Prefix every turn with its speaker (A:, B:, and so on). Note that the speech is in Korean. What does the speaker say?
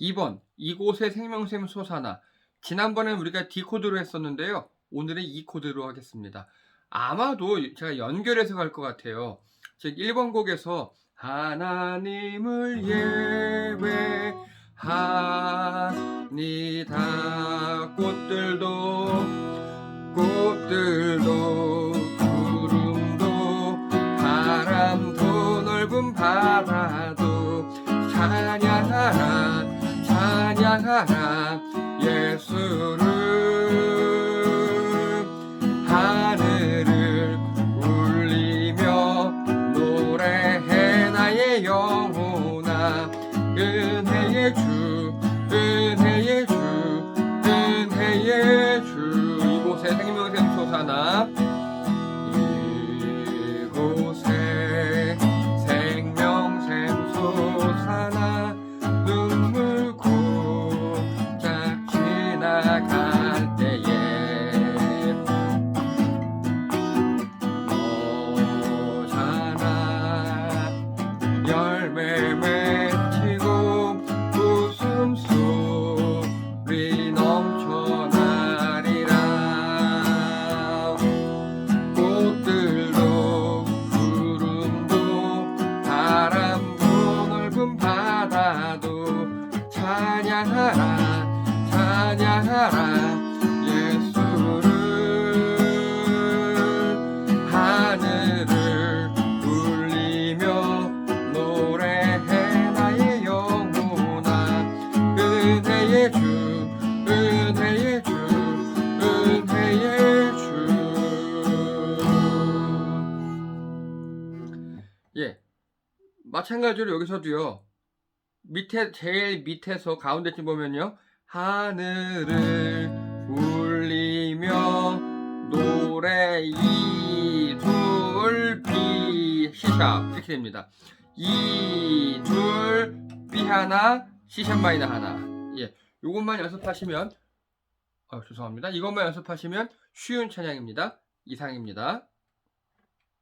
A: 2번 이곳의 생명샘 솟아나 지난번엔 우리가 D 코드로 했었는데요. 오늘은 E 코드로 하겠습니다. 아마도 제가 연결해서 갈 것 같아요. 즉 1번 곡에서 하나님을 예배하니다 꽃들도 꽃들도 구름도 바람도 넓은 바다도 찬양하라 찬양하라 예수를. 하늘을 울리며 노래해 나의 영혼아 은혜의 주 찬양하라 찬양하라 예수를 하늘을 울리며 노래해 나의 영혼아 은혜의 주 은혜의 주 은혜의 주 예. 마찬가지로 여기서도요. 밑에 제일 밑에서 가운데쯤 보면요. 하늘을 울리며 노래 이둘비 C샵 이렇게 됩니다. 이둘비 하나 C샵 마이너 하나. 예. 요것만 연습하시면 아, 죄송합니다. 이것만 연습하시면 쉬운 찬양입니다. 이상입니다.